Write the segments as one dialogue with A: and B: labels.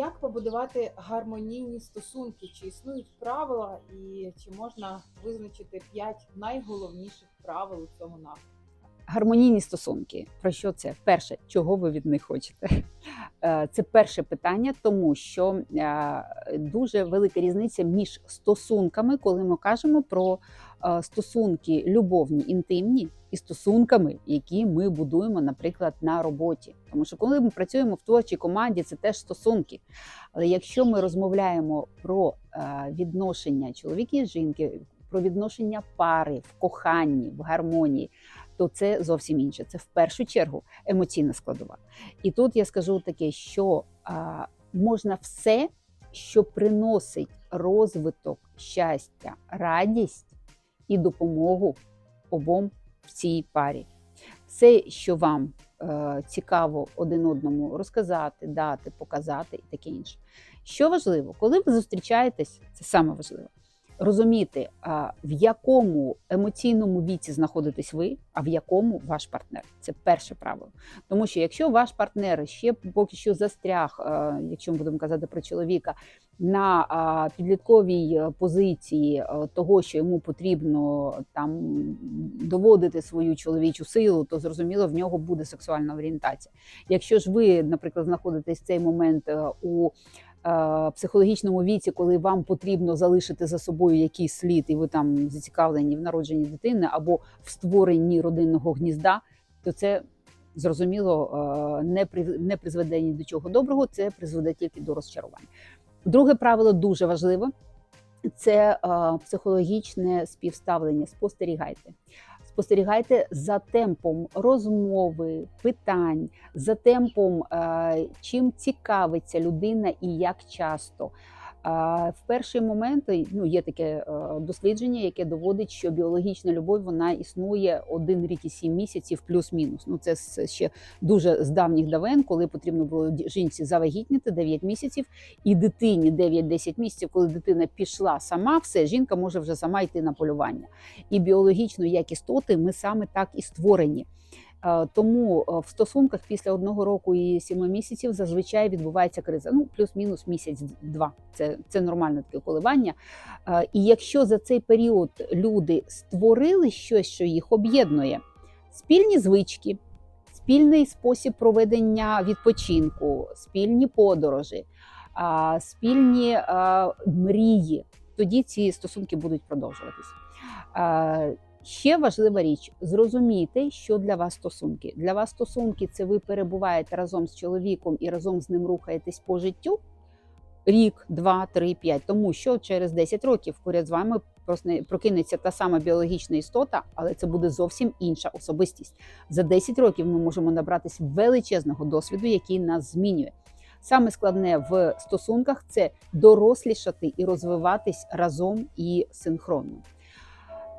A: Як побудувати гармонійні стосунки? Чи існують правила, і чи можна визначити п'ять найголовніших правил у цьому напрямку?
B: Гармонійні стосунки. Про що це? Перше, чого ви від них хочете? Е, Це перше питання, тому що е, дуже велика різниця між стосунками, коли ми кажемо про стосунки любовні, інтимні, і стосунками, які ми будуємо, наприклад, на роботі. Тому що коли ми працюємо в творчій команді, це теж стосунки. Але якщо ми розмовляємо про е, відношення чоловіка і жінки, про відношення пари в коханні, в гармонії, то це зовсім інше. Це в першу чергу емоційна складова. І тут я скажу таке, що а, можна все, що приносить розвиток, щастя, радість і допомогу обом в цій парі. Все, що вам е, цікаво один одному розказати, дати, показати і таке інше. Що важливо, коли ви зустрічаєтесь, це саме важливо розуміти, в якому емоційному віці знаходитесь ви, а в якому ваш партнер. Це перше правило. Тому що якщо ваш партнер ще поки що застряг, якщо ми будемо казати про чоловіка, на підлітковій е, позиції е, того, що йому потрібно там доводити свою чоловічу силу, то зрозуміло в нього буде сексуальна орієнтація. Якщо ж ви, наприклад, знаходитесь в цей момент е, у е, психологічному віці, коли вам потрібно залишити за собою якийсь слід, і ви там зацікавлені в народженні дитини або в створенні родинного гнізда, то це зрозуміло е, не при не призведе ні до чого доброго, це призведе тільки до розчарування. Друге правило дуже важливе. Це е, психологічне співставлення. Спостерігайте. Спостерігайте за темпом розмови, питань, за темпом, е, чим цікавиться людина і як часто. А в перший момент ну, є таке е, дослідження, яке доводить, що біологічна любов вона існує один рік і сім місяців, плюс-мінус. Ну це ще дуже з давніх давен, коли потрібно було жінці завагітніти 9 місяців, і дитині 9-10 місяців, коли дитина пішла сама, все жінка може вже сама йти на полювання. І біологічно, як істоти, ми саме так і створені. Е, Тому е, в стосунках після одного року і сіми місяців зазвичай відбувається криза. Ну плюс-мінус місяць-два. Це, це нормальне таке коливання. Е, І якщо за цей період люди створили щось, що їх об'єднує, спільні звички, спільний спосіб проведення відпочинку, спільні подорожі, спільні мрії, тоді ці стосунки будуть продовжуватись. Ще важлива річ зрозуміти, що для вас стосунки. Для вас стосунки це ви перебуваєте разом з чоловіком і разом з ним рухаєтесь по життю рік, два, три, п'ять. Тому що через 10 років поряд з вами прокинеться та сама біологічна істота, але це буде зовсім інша особистість. За 10 років ми можемо набратись величезного досвіду, який нас змінює. Саме складне в стосунках це дорослішати і розвиватись разом і синхронно.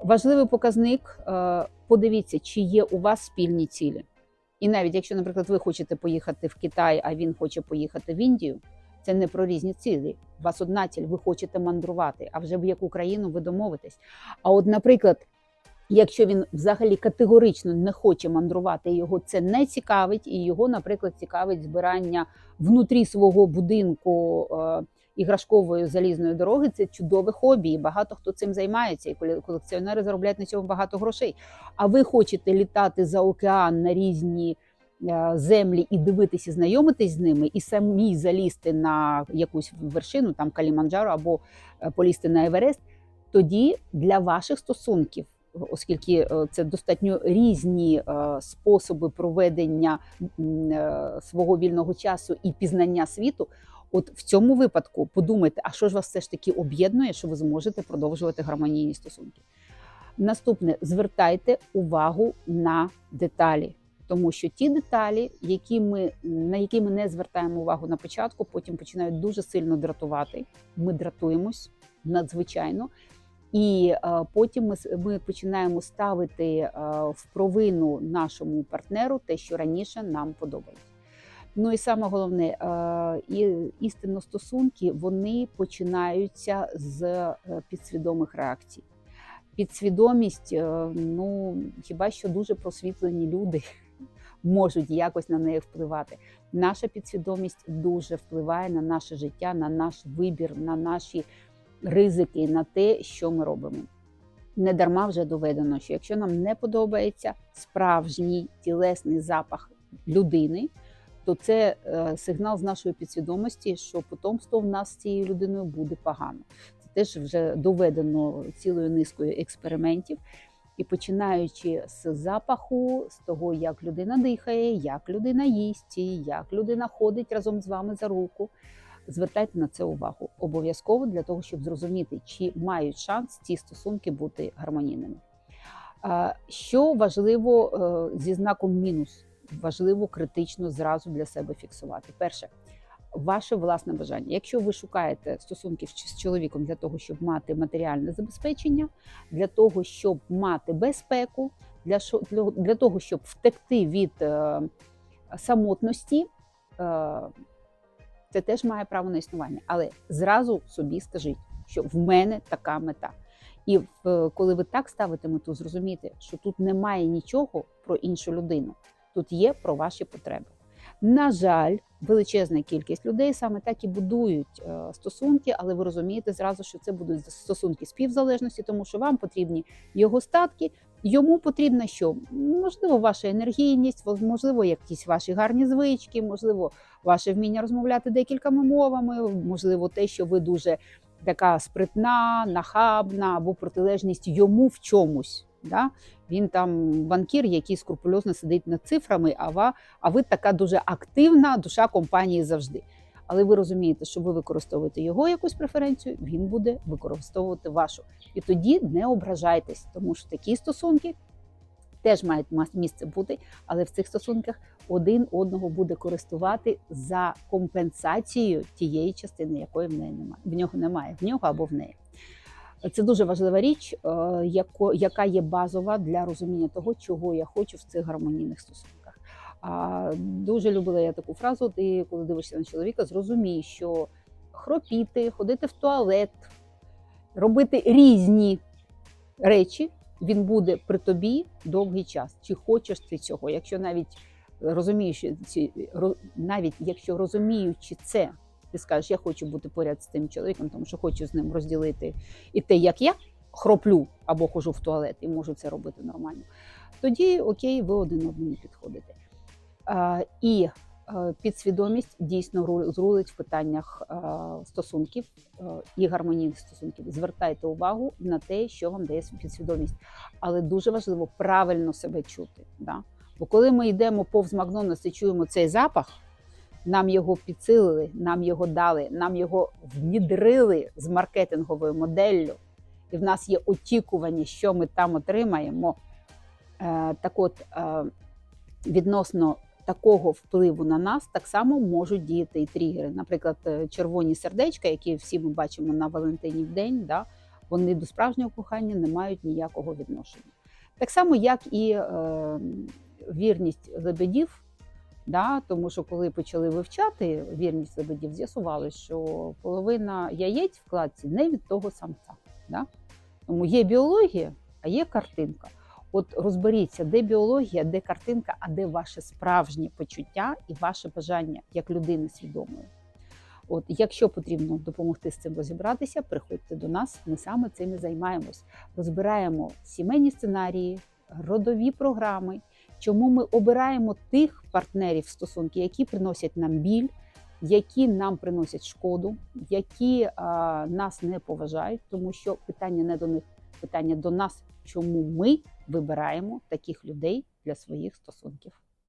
B: Важливий показник е, подивіться, чи є у вас спільні цілі. І навіть якщо, наприклад, ви хочете поїхати в Китай, а він хоче поїхати в Індію, це не про різні цілі. У вас одна ціль, ви хочете мандрувати, а вже в яку країну ви домовитесь. А от, наприклад, якщо він взагалі категорично не хоче мандрувати, його це не цікавить, і його, наприклад, цікавить збирання внутрі свого будинку. Іграшкової залізної дороги це чудове хобі, і багато хто цим займається, і коле- колекціонери заробляють на цьому багато грошей. А ви хочете літати за океан на різні е, землі і дивитися, знайомитись з ними, і самі залізти на якусь вершину, там Каліманджаро, або е, полізти на Еверест, тоді для ваших стосунків. Оскільки е, це достатньо різні способи проведення свого вільного часу і пізнання світу, От в цьому випадку подумайте, а що ж вас все ж таки об'єднує, що ви зможете продовжувати гармонійні стосунки. Наступне звертайте увагу на деталі, тому що ті деталі, які ми, на які ми не звертаємо увагу на початку, потім починають дуже сильно дратувати. Ми дратуємось надзвичайно. І е, потім ми, ми починаємо ставити е, в провину нашому партнеру те, що раніше нам подобалось. Ну і саме головне, е, і істинно стосунки вони починаються з е, підсвідомих реакцій. Підсвідомість, е, ну хіба що дуже просвітлені люди можуть якось на неї впливати. Наша підсвідомість дуже впливає на наше життя, на наш вибір, на наші ризики, на те, що ми робимо. Не дарма вже доведено, що якщо нам не подобається справжній тілесний запах людини, то це е, сигнал з нашої підсвідомості, що потомство в нас з цією людиною буде погано. Це теж вже доведено цілою низкою експериментів. І починаючи з запаху, з того, як людина дихає, як людина їсть, як людина ходить разом з вами за руку, звертайте на це увагу обов'язково для того, щоб зрозуміти, чи мають шанс ці стосунки бути гармонійними. Що важливо е, зі знаком мінус, важливо критично зразу для себе фіксувати. Перше, ваше власне бажання. Якщо ви шукаєте стосунків з чоловіком для того, щоб мати матеріальне забезпечення, для того, щоб мати безпеку, для, для, того, щоб втекти від е, самотності, е, це теж має право на існування. Але зразу собі скажіть, що в мене така мета. І в, коли ви так ставите мету, зрозумійте, що тут немає нічого про іншу людину, тут є про ваші потреби. На жаль, величезна кількість людей саме так і будують е, стосунки, але ви розумієте зразу, що це будуть стосунки співзалежності, тому що вам потрібні його статки. Йому потрібно що можливо ваша енергійність, можливо, якісь ваші гарні звички, можливо, ваше вміння розмовляти декількома мовами, можливо, те, що ви дуже така спритна, нахабна або протилежність йому в чомусь. Да? Він там банкір, який скрупульозно сидить над цифрами, а ви, а ви така дуже активна душа компанії завжди. Але ви розумієте, що ви використовуєте його якусь преференцію, він буде використовувати вашу. І тоді не ображайтесь, тому що такі стосунки теж мають місце бути, але в цих стосунках один одного буде користувати за компенсацією тієї частини, якої в неї немає. В нього немає, в нього або в неї. Це дуже важлива річ, е, яка є базова для розуміння того, чого я хочу в цих гармонійних стосунках. А, Дуже любила я таку фразу: ти, коли дивишся на чоловіка, зрозумій, що хропіти, ходити в туалет, робити різні речі, він буде при тобі довгий час. Чи хочеш ти цього? Якщо навіть розумієш ці ро- навіть якщо розуміючи це, ти скажеш, я хочу бути поряд з тим чоловіком, тому що хочу з ним розділити і те, як я хроплю або хожу в туалет і можу це робити нормально. Тоді окей, ви один одному підходите. А, і підсвідомість дійсно ру- зрулить в питаннях стосунків і гармонійних стосунків. Звертайте увагу на те, що вам дає підсвідомість. Але дуже важливо правильно себе чути. Да? Бо коли ми йдемо повз Макдональдс і чуємо цей запах, нам його підсилили, нам його дали, нам його внідрили з маркетинговою моделлю, і в нас є очікування, що ми там отримаємо. Е, так от, е, відносно такого впливу на нас так само можуть діяти і тригери. Наприклад, е, червоні сердечка, які всі ми бачимо на Валентинів день, да, вони до справжнього кохання не мають ніякого відношення. Так само, як і вірність лебедів. Да, тому що коли почали вивчати вірність лебедів, з'ясували, що половина яєць в кладці не від того самця. Да? Тому є біологія, а є картинка. От розберіться, де біологія, де картинка, а де ваше справжнє почуття і ваше бажання як людини свідомої. От, якщо потрібно допомогти з цим розібратися, приходьте до нас. Ми саме цим і займаємось. Розбираємо сімейні сценарії, родові програми, чому ми обираємо тих партнерів стосунки, які приносять нам біль, які нам приносять шкоду, які а, нас не поважають, тому що питання не до них, питання до нас, чому ми вибираємо таких людей для своїх стосунків.